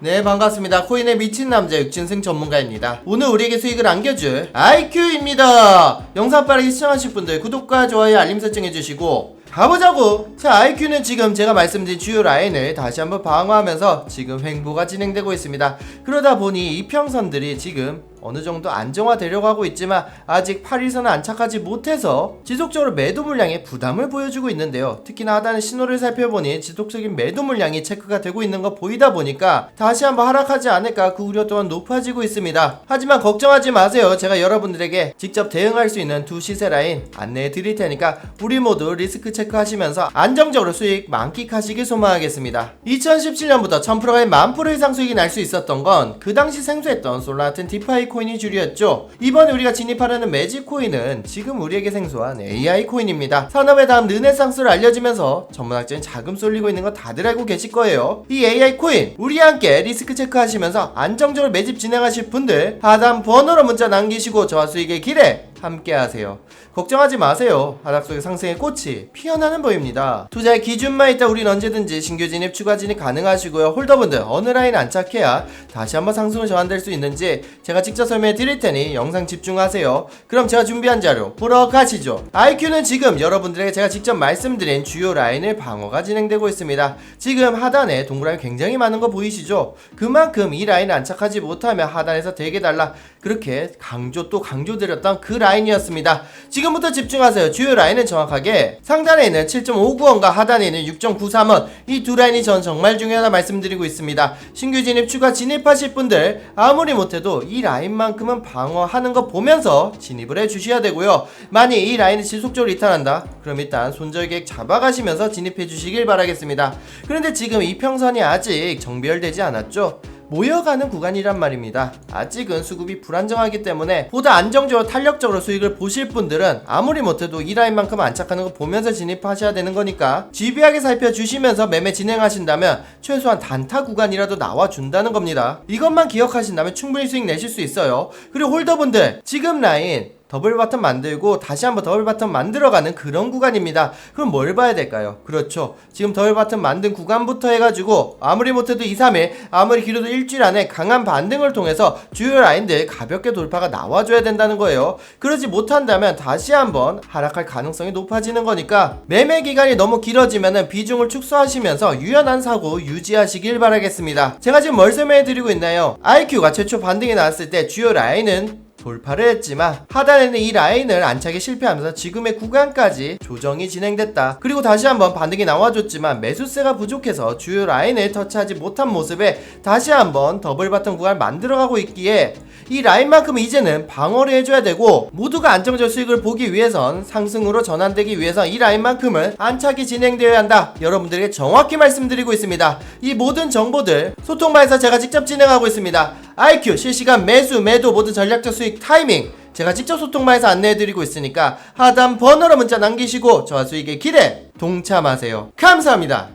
네 반갑습니다. 코인의 미친 남자 육진승 전문가입니다. 오늘 우리에게 수익을 안겨줄 IQ입니다. 영상 빠르게 시청하실 분들 구독과 좋아요 알림 설정 해주시고 가보자고! 자 IQ는 지금 제가 말씀드린 주요 라인을 다시 한번 방어하면서 지금 횡보가 진행되고 있습니다. 그러다 보니 이평선들이 지금 어느 정도 안정화되려고 하고 있지만 아직 8일선을 안착하지 못해서 지속적으로 매도 물량에 부담을 보여주고 있는데요. 특히나 하단의 신호를 살펴보니 지속적인 매도 물량이 체크가 되고 있는 거 보이다 보니까 다시 한번 하락하지 않을까 그 우려 또한 높아지고 있습니다. 하지만 걱정하지 마세요. 제가 여러분들에게 직접 대응할 수 있는 두 시세 라인 안내해 드릴 테니까 우리 모두 리스크 체크하시면서 안정적으로 수익 만끽하시길 소망하겠습니다. 2017년부터 1000%의 만 프로 이상 수익이 날 수 있었던 건 그 당시 생소했던 솔라튼 디파이 코인이 주류였죠. 이번에 우리가 진입하려는 매직 코인은 지금 우리에게 생소한 AI 코인입니다. 산업의 다음 르네상스를 알려지면서 전문학적인 자금 쏠리고 있는 거 다들 알고 계실 거예요. 이 AI 코인 우리와 함께 리스크 체크하시면서 안정적으로 매집 진행하실 분들 하단 번호로 문자 남기시고 저와 수익의 길에 함께 하세요. 걱정하지 마세요. 하락 속의 상승의 꽃이 피어나는 보입니다. 투자의 기준만 있다 우린 언제든지 신규 진입, 추가 진입 가능하시고요. 홀더분들 어느 라인 안착해야 다시 한번 상승을 전환될 수 있는지 제가 직접 설명해 드릴 테니 영상 집중하세요. 그럼 제가 준비한 자료 보러 가시죠. IQ는 지금 여러분들에게 제가 직접 말씀드린 주요 라인을 방어가 진행되고 있습니다. 지금 하단에 동그라미 굉장히 많은 거 보이시죠? 그만큼 이 라인 안착하지 못하면 하단에서 되게 달라 그렇게 강조 또 강조드렸던 그 라인 이었습니다. 지금부터 집중하세요. 주요 라인은 정확하게 상단에 있는 7.59원과 하단에 있는 6.93원 이 두 라인이 전 정말 중요하다 말씀드리고 있습니다. 신규 진입 추가 진입하실 분들 아무리 못해도 이 라인만큼은 방어하는 거 보면서 진입을 해 주셔야 되고요. 만약 이 라인이 지속적으로 이탈한다. 그럼 일단 손절 계획 잡아가시면서 진입해 주시길 바라겠습니다. 그런데 지금 이 평선이 아직 정비열되지 않았죠? 모여가는 구간이란 말입니다. 아직은 수급이 불안정하기 때문에 보다 안정적으로 탄력적으로 수익을 보실 분들은 아무리 못해도 이 라인만큼 안착하는 거 보면서 진입하셔야 되는 거니까 집요하게 살펴주시면서 매매 진행하신다면 최소한 단타 구간이라도 나와준다는 겁니다. 이것만 기억하신다면 충분히 수익 내실 수 있어요. 그리고 홀더분들 지금 라인 더블 바텀 만들고 다시 한번 더블 바텀 만들어가는 그런 구간입니다. 그럼 뭘 봐야 될까요? 그렇죠. 지금 더블 바텀 만든 구간부터 해가지고 아무리 못해도 2, 3일, 아무리 길어도 일주일 안에 강한 반등을 통해서 주요 라인들 가볍게 돌파가 나와줘야 된다는 거예요. 그러지 못한다면 다시 한번 하락할 가능성이 높아지는 거니까 매매 기간이 너무 길어지면 비중을 축소하시면서 유연한 사고 유지하시길 바라겠습니다. 제가 지금 뭘 설명해드리고 있나요? IQ가 최초 반등이 나왔을 때 주요 라인은 돌파를 했지만 하단에는 이 라인을 안착에 실패하면서 지금의 구간까지 조정이 진행됐다. 그리고 다시 한번 반등이 나와줬지만 매수세가 부족해서 주요 라인을 터치하지 못한 모습에 다시 한번 더블 바텀 구간을 만들어가고 있기에 이 라인만큼은 이제는 방어를 해줘야 되고 모두가 안정적 수익을 보기 위해선 상승으로 전환되기 위해서 이 라인만큼은 안착이 진행되어야 한다. 여러분들에게 정확히 말씀드리고 있습니다. 이 모든 정보들 소통방에서 제가 직접 진행하고 있습니다. IQ 실시간 매수 매도 모든 전략적 수익 타이밍 제가 직접 소통방에서 안내해드리고 있으니까 하단 번호로 문자 남기시고 저와 수익의 길에 동참하세요. 감사합니다.